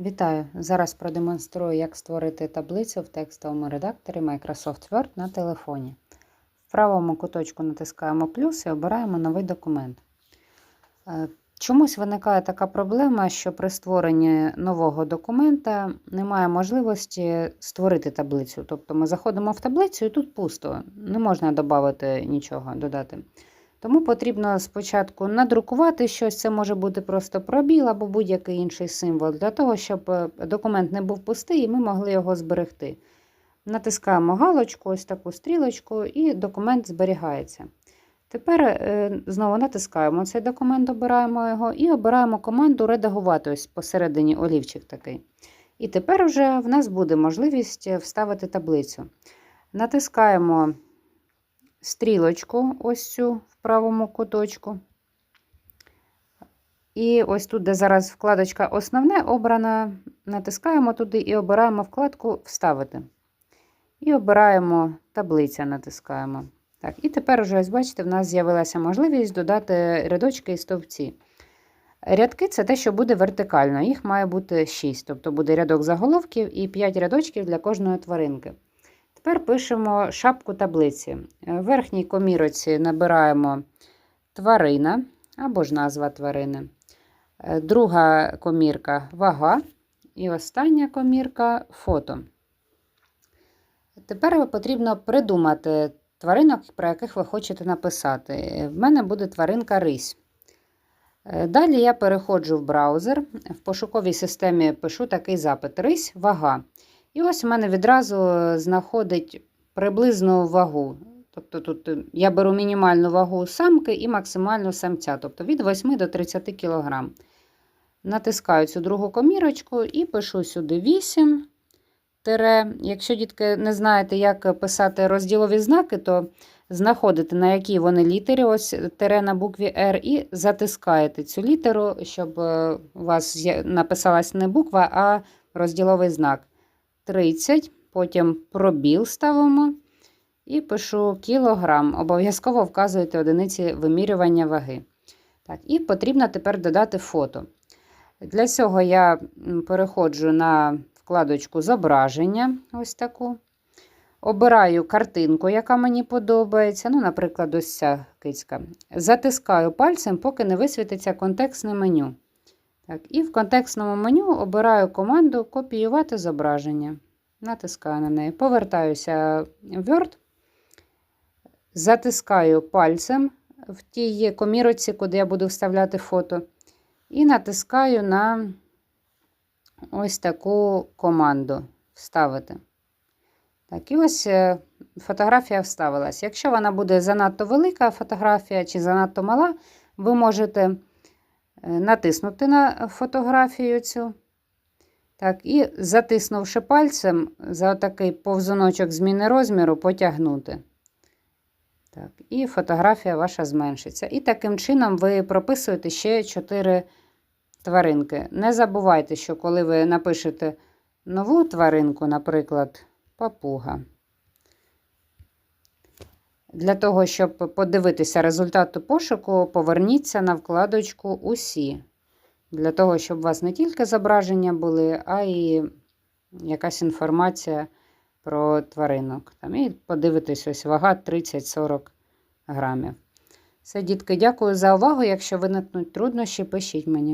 Вітаю! Зараз продемонструю, як створити таблицю в текстовому редакторі Microsoft Word на телефоні. В правому куточку натискаємо плюс і обираємо новий документ. Е, Чомусь виникає така проблема, що при створенні нового документа немає можливості створити таблицю. Тобто ми заходимо в таблицю і тут пусто, не можна додати нічого додати. Тому потрібно спочатку надрукувати щось, це може бути просто пробіл або будь-який інший символ, для того, щоб е, документ не був пустий і ми могли його зберегти. Натискаємо галочку, ось таку стрілочку, і документ зберігається. Тепер е, знову натискаємо цей документ, обираємо його і обираємо команду редагувати ось посередині олівчик такий. І тепер вже в нас буде можливість вставити таблицю. Натискаємо стрілочку, ось цю в правому куточку. І ось тут, де зараз вкладочка Основне обрана, натискаємо туди і обираємо вкладку Вставити. І обираємо таблиця, натискаємо. Так, І тепер, вже, ось бачите, в нас з'явилася можливість додати рядочки і стовпці. Рядки це те, що буде вертикально, їх має бути 6, тобто буде рядок заголовків і 5 рядочків для кожної тваринки. Тепер пишемо шапку таблиці. В верхній коміроці набираємо тварина або ж назва тварини. Друга комірка вага. І остання комірка фото. Тепер потрібно придумати тваринок, про яких ви хочете написати. В мене буде тваринка рись. Далі я переходжу в браузер. В пошуковій системі пишу такий запит: рись, вага. І ось у мене відразу знаходить приблизну вагу. Тобто тут я беру мінімальну вагу самки і максимальну самця, тобто від 8 до 30 кг. Натискаю цю другу комірочку і пишу сюди 8. Тире. Якщо дітки не знаєте, як писати розділові знаки, то знаходите, на якій вони літері, ось тире на букві R, і затискаєте цю літеру, щоб у вас написалась не буква, а розділовий знак. 30, потім пробіл ставимо і пишу кілограм. Обов'язково вказуєте одиниці вимірювання ваги. Так, І потрібно тепер додати фото. Для цього я переходжу на вкладочку Зображення. ось таку. Обираю картинку, яка мені подобається. ну, Наприклад, ось ця кицька. Затискаю пальцем, поки не висвітиться контекстне меню. Так, І в контекстному меню обираю команду Копіювати зображення. Натискаю на неї. Повертаюся в Word, затискаю пальцем в тій коміроці, куди я буду вставляти фото. І натискаю на ось таку команду Вставити. Так, і ось е, фотографія вставилась. Якщо вона буде занадто велика фотографія чи занадто мала, ви можете. Е, натиснути на фотографію цю. Так, І затиснувши пальцем за такий повзуночок зміни розміру, потягнути. Так, І фотографія ваша зменшиться. І таким чином ви прописуєте ще 4 тваринки. Не забувайте, що коли ви напишете нову тваринку, наприклад, папуга. Для того, щоб подивитися результати пошуку, поверніться на вкладочку Усі. Для того, щоб у вас не тільки зображення були, а й якась інформація про тваринок. Там, І подивитись, ось вага 30-40 грамів. Все, дітки, дякую за увагу. Якщо виникнуть труднощі, пишіть мені.